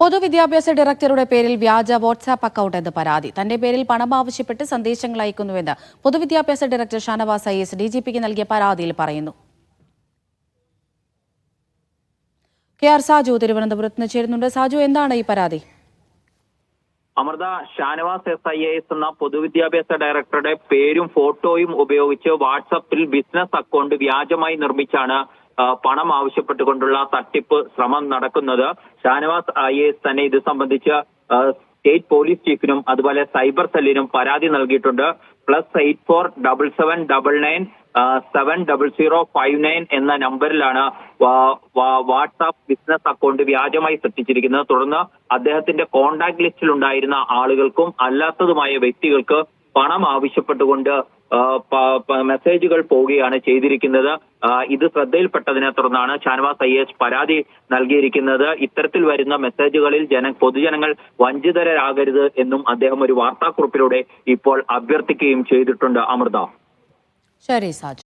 പൊതുവിദ്യാഭ്യാസ ഡയറക്ടറുടെ പേരിൽ വ്യാജ വാട്സാപ്പ് അക്കൗണ്ട് എന്ന് പരാതി. തന്റെ പേരിൽ പണം ആവശ്യപ്പെട്ട് സന്ദേശങ്ങൾ അയക്കുന്നുവെന്ന് പൊതുവിദ്യാഭ്യാസ director Shanavas I S D G പിക്ക് നൽകിയ പരാതിയിൽ പറയുന്നു. കെ ആർ സാജു തിരുവനന്തപുരത്ത് ചേരുന്നുണ്ട്. സാജു എന്താണ് ഈ പരാതി? Amritha Shanavas S I S എന്ന പൊതുവിദ്യാഭ്യാസ ഡയറക്ടറുടെ പേരും ഫോട്ടോയും ഉപയോഗിച്ച് വാട്സപ്പിൽ ബിസിനസ് അക്കൗണ്ട് വ്യാജമായി നിർമ്മിച്ചാണ് പണം ആവശ്യപ്പെട്ടുകൊണ്ടുള്ള തട്ടിപ്പ് ശ്രമം നടക്കുന്നത് ഷാനവാസ് ഐ തന്നെ. ഇത് സംബന്ധിച്ച് സ്റ്റേറ്റ് പോലീസ് ചീഫിനും അതുപോലെ സൈബർ സെല്ലിനും പരാതി നൽകിയിട്ടുണ്ട്. Plus eight four double seven double nine seven double zero five nine എന്ന നമ്പറിലാണ് വാട്സാപ്പ് ബിസിനസ് അക്കൗണ്ട് വ്യാജമായി സൃഷ്ടിച്ചിരിക്കുന്നത്. തുടർന്ന് അദ്ദേഹത്തിന്റെ കോണ്ടാക്ട് ലിസ്റ്റിൽ ഉണ്ടായിരുന്ന ആളുകൾക്കും അല്ലാത്തതുമായ വ്യക്തികൾക്ക് പണം ആവശ്യപ്പെട്ടുകൊണ്ട് മെസ്സേജുകൾ പോവുകയാണ് ചെയ്തിരിക്കുന്നത്. ഇത് ശ്രദ്ധയിൽപ്പെട്ടതിനെ തുടർന്നാണ് ഷാനവാസ് ഐ എസ് പരാതി നൽകിയിരിക്കുന്നത്. ഇത്തരത്തിൽ വരുന്ന മെസ്സേജുകളിൽ ജന പൊതുജനങ്ങൾ വഞ്ചിതരാകരുത് എന്നും അദ്ദേഹം ഒരു വാർത്താക്കുറിപ്പിലൂടെ ഇപ്പോൾ അഭ്യർത്ഥിക്കുകയും ചെയ്തിട്ടുണ്ട്. അമൃത. ശരി സാജു.